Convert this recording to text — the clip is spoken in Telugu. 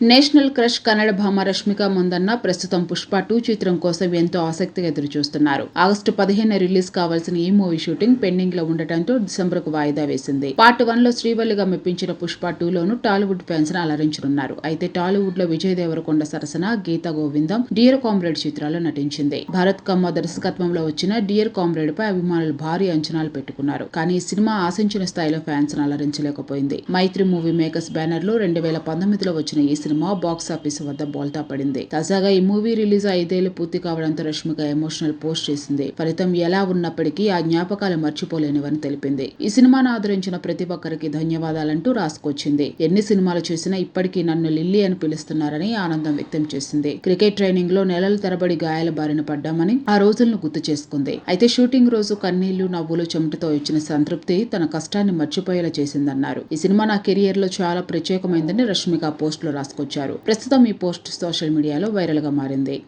నేషనల్ క్రష్ కన్నడ భామ రష్మిక ముందన్న ప్రస్తుతం పుష్ప టూ చిత్రం కోసం ఎంతో ఆసక్తిగా ఎదురుచూస్తున్నారు. ఆగస్టు పదిహేను రిలీజ్ కావాల్సిన ఈ మూవీ షూటింగ్ పెండింగ్లో ఉండటంతో డిసెంబర్కు వాయిదా వేసింది. పార్ట్ వన్లో శ్రీవల్లిగా మెప్పించిన పుష్ప టూలోను టాలీవుడ్ ఫ్యాన్స్ను అలరించనున్నారు. అయితే టాలీవుడ్లో విజయ్ దేవరకొండ సరసన గీత గోవిందం డియర్ కామ్రేడ్ చిత్రాల్లో నటించింది. భరత్ కమ్మ దర్శకత్వంలో వచ్చిన డియర్ కామ్రేడ్ పై అభిమానులు భారీ అంచనాలు పెట్టుకున్నారు. కానీ ఈ సినిమా ఆశించిన స్థాయిలో ఫ్యాన్స్ను అలరించలేకపోయింది. మైత్రి మూవీ మేకర్స్ బ్యానర్లో రెండు వేల పంతొమ్మిదిలో వచ్చిన ఈ సినిమా బాక్స్ ఆఫీస్ వద్ద బోల్తా పడింది. తాజాగా ఈ మూవీ రిలీజ్ ఐదేళ్ళు పూర్తి కావడంతో రష్మిక ఎమోషనల్ పోస్ట్ చేసింది. ఫలితం ఎలా ఉన్నప్పటికీ ఆ జ్ఞాపకాలు మర్చిపోలేనివని తెలిపింది. ఈ సినిమాను ఆదరించిన ప్రతి ఒక్కరికి ధన్యవాదాలంటూ రాసుకొచ్చింది. ఎన్ని సినిమాలు చేసినా ఇప్పటికీ నన్ను లిల్లీ అని పిలుస్తున్నారని ఆనందం వ్యక్తం చేసింది. క్రికెట్ ట్రైనింగ్లో నెలల తరబడి గాయాల బారిన పడ్డామని ఆ రోజులను గుర్తు చేసుకుంది. అయితే షూటింగ్ రోజు కన్నీళ్ళు నవ్వులు చెమటతో ఇచ్చిన సంతృప్తి తన కష్టాన్ని మర్చిపోయేలా చేసిందన్నారు. ఈ సినిమా నా కెరియర్లో చాలా ప్రత్యేకమైందని రష్మిక పోస్ట్లో తీసుకొచ్చారు. ప్రస్తుతం ఈ పోస్ట్ సోషల్ మీడియాలో వైరల్గా మారింది.